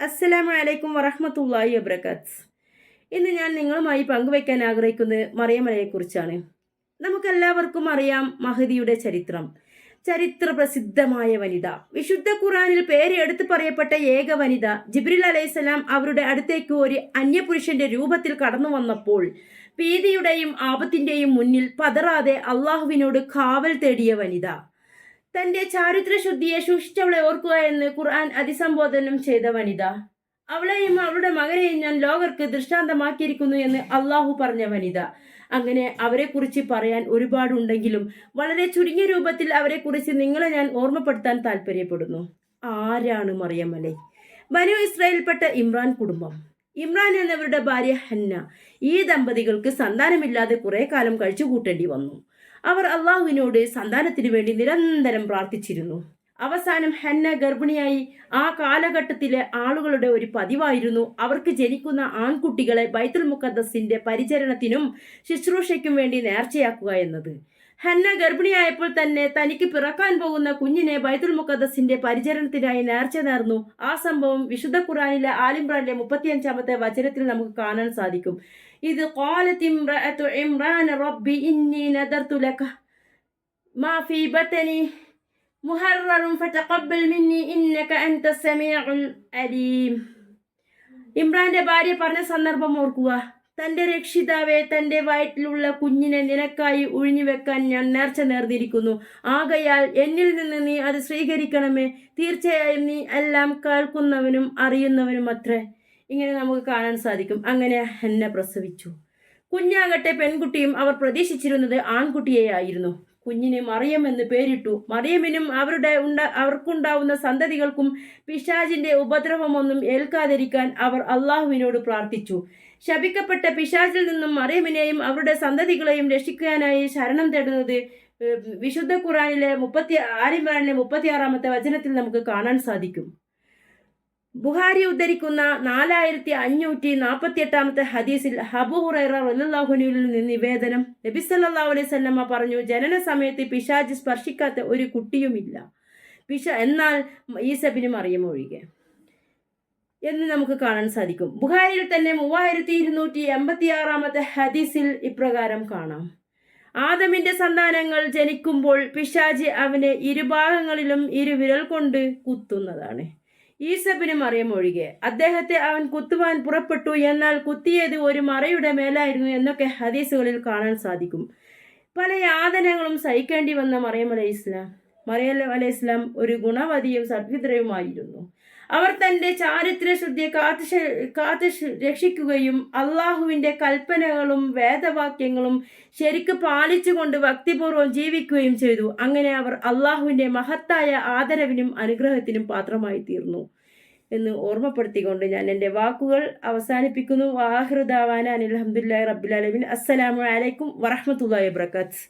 അസ്സലാമു അലൈക്കും വറഹ്മത്തുള്ളാഹി വബറകാത്ത്. ഇന്ന് ഞാൻ നിങ്ങളുമായി പങ്കുവയ്ക്കാൻ ആഗ്രഹിക്കുന്നത് മറിയമലയെക്കുറിച്ചാണ്. നമുക്കെല്ലാവർക്കും അറിയാം മഹദിയുടെ ചരിത്രം. ചരിത്ര പ്രസിദ്ധമായ വനിത. വിശുദ്ധ ഖുറാനിൽ പേര് എടുത്തു പറയപ്പെട്ട ഏക വനിത ജിബ്രിൽ അലൈഹിസ്സലാം അവരുടെ അടുത്തേക്ക് ഒരു അന്യപുരുഷന്റെ രൂപത്തിൽ കടന്നു വന്നപ്പോൾ ഭീതിയുടെയും ആപത്തിന്റെയും മുന്നിൽ പതറാതെ അള്ളാഹുവിനോട് കാവൽ തേടിയ വനിത. തന്റെ ചാരിത്രശുദ്ധിയെ സൂക്ഷിച്ചവളെ ഓർക്കുക എന്ന് ഖുർആൻ അതിസംബോധനം ചെയ്ത വനിത. അവളെയും അവളുടെ മകനെയും ഞാൻ ലോകർക്ക് ദൃഷ്ടാന്തമാക്കിയിരിക്കുന്നു എന്ന് അള്ളാഹു പറഞ്ഞ വനിത. അങ്ങനെ അവരെക്കുറിച്ച് പറയാൻ ഒരുപാടുണ്ടെങ്കിലും വളരെ ചുരുങ്ങിയ രൂപത്തിൽ അവരെക്കുറിച്ച് നിങ്ങളെ ഞാൻ ഓർമ്മപ്പെടുത്താൻ താല്പര്യപ്പെടുന്നു ആരാണ് മറിയമ്മലെ ബനു ഇസ്രായേൽപ്പെട്ട ഇമ്രാൻ കുടുംബം. ഇമ്രാൻ എന്നവരുടെ ഭാര്യ ഹന്ന ഈ ദമ്പതികൾക്ക് സന്താനമില്ലാതെ കുറെ കാലം കഴിച്ചു കൂട്ടേണ്ടി വന്നു. അവർ അള്ളാഹുവിനോട് സന്താനത്തിനു വേണ്ടി നിരന്തരം പ്രാർത്ഥിച്ചിരുന്നു. അവസാനം ഹന്ന ഗർഭിണിയായി ആ കാലഘട്ടത്തിലെ ആളുകളുടെ ഒരു പതിവായിരുന്നു. അവർക്ക് ജനിക്കുന്ന ആൺകുട്ടികളെ ബൈത്തുൽ മുഖദ്ദസിന്റെ പരിചരണത്തിനും ശുശ്രൂഷയ്ക്കും വേണ്ടി നേർച്ചയാക്കുക എന്നത്. ഹന്ന ഗർഭിണിയായപ്പോൾ തന്നെ തനിക്ക് പിറക്കാൻ പോകുന്ന കുഞ്ഞിനെ ബൈത്തുൽ മുഖദ്സിന്റെ പരിചരണത്തിനായി നേർച്ച നേർന്നു. ആ സംഭവം വിശുദ്ധ ഖുറാനിലെ ആലിംബ്രാന്റെ മുപ്പത്തിയഞ്ചാമത്തെ വചനത്തിൽ നമുക്ക് കാണാൻ സാധിക്കും. ഇത് റബ്ബി ഇന്നി നദർതു ലക. മാ ഫീ മുഹററും ഫതഖബ്ബൽ മിന്നി ഇന്നക അൻത സമീഉൽ അലീം. ഇമ്രാന്റെ ഭാര്യ പറഞ്ഞ സന്ദർഭം ഓർക്കുക. തന്റെ രക്ഷിതാവെ തന്റെ വയറ്റിലുള്ള കുഞ്ഞിനെ നിനക്കായി ഒഴിഞ്ഞു വെക്കാൻ ഞാൻ നേർച്ച നേർന്നിരിക്കുന്നു. ആകയാൽ എന്നിൽ നിന്ന് നീ അത് സ്വീകരിക്കണമേ. തീർച്ചയായും നീ എല്ലാം കേൾക്കുന്നവനും അറിയുന്നവനും അത്രേ ഇങ്ങനെ നമുക്ക് കാണാൻ സാധിക്കും. അങ്ങനെ എന്നെ പ്രസവിച്ചു. കുഞ്ഞാകട്ടെ പെൺകുട്ടിയും അവർ പ്രതീക്ഷിച്ചിരുന്നത് ആൺകുട്ടിയെയായിരുന്നു. കുഞ്ഞിന് മറിയം എന്ന് പേരിട്ടു. മറിയമിനും അവരുടെ ഉണ്ട അവർക്കുണ്ടാവുന്ന സന്തതികൾക്കും പിശാജിന്റെ ഉപദ്രവമൊന്നും ഏൽക്കാതിരിക്കാൻ അവർ അള്ളാഹുവിനോട് പ്രാർത്ഥിച്ചു. ശപിക്കപ്പെട്ട പിശാചിൽ നിന്നും മറിയമിനെയും അവരുടെ സന്തതികളെയും രക്ഷിക്കാനായി ശരണം തേടുന്നത് വിശുദ്ധ ഖുറാനിലെ മുപ്പത്തി ആലിമ്രാനിലെ മുപ്പത്തിയാറാമത്തെ വചനത്തിൽ നമുക്ക് കാണാൻ സാധിക്കും. ബുഹാരി ഉദ്ധരിക്കുന്ന നാലായിരത്തി അഞ്ഞൂറ്റി നാൽപ്പത്തി എട്ടാമത്തെ ഹദീസിൽ ഹബു ഹുറൈറ റല്ലാഹുനുവിൽ നിന്ന് നിവേദനം നബി സല്ലല്ലാഹു അലൈഹി വസല്ലമ പറഞ്ഞു ജനന സമയത്ത് പിശാജ് സ്പർശിക്കാത്ത ഒരു കുട്ടിയുമില്ല. പിശ എന്നാൽ ഈസബിനും അറിയമൊഴികെ. എന്ന് നമുക്ക് കാണാൻ സാധിക്കും. ബുഹാരിയിൽ തന്നെ മൂവായിരത്തി ഇരുന്നൂറ്റി എൺപത്തി ആറാമത്തെ ഹദീസിൽ ഇപ്രകാരം കാണാം. ആദമിന്റെ സന്താനങ്ങൾ ജനിക്കുമ്പോൾ പിശാജ് അവനെ ഇരുഭാഗങ്ങളിലും ഇരുവിരൽ കൊണ്ട് കുത്തുന്നതാണ്. ഈസബിന് മറിയം ഒഴികെ അദ്ദേഹത്തെ അവൻ കുത്തുവാൻ പുറപ്പെട്ടു എന്നാൽ കുത്തിയത് ഒരു മറയുടെ മേലായിരുന്നു എന്നൊക്കെ ഹദീസുകളിൽ കാണാൻ സാധിക്കും. പല യാതനകളും സഹിക്കേണ്ടി വന്ന മറിയം അലൈഹി ഇസ്ലാം മറിയം അലൈഹി ഇസ്ലാം ഒരു ഗുണവതിയും സദ്വിദ്രയുമായിരുന്നു. അവർ തന്റെ ചാരിത്ര ശുദ്ധിയെ കാത്തു കാത്തു രക്ഷിക്കുകയും അള്ളാഹുവിന്റെ കൽപ്പനകളും വേദവാക്യങ്ങളും ശരിക്ക് പാലിച്ചുകൊണ്ട് ഭക്തിപൂർവം ജീവിക്കുകയും ചെയ്തു. അങ്ങനെ അവർ അള്ളാഹുവിന്റെ മഹത്തായ ആദരവിനും അനുഗ്രഹത്തിനും പാത്രമായി തീർന്നു എന്ന് ഓർമ്മപ്പെടുത്തിക്കൊണ്ട് ഞാൻ എന്റെ വാക്കുകൾ അവസാനിപ്പിക്കുന്നു. വാഹൃദാവാന അനിൽ അഹമ്മദില്ലാ റബ്ബുലാലമിൻ അസ്സലാമു അലൈക്കും വറഹമത്തല്ലാ വബർക്കാത്ത്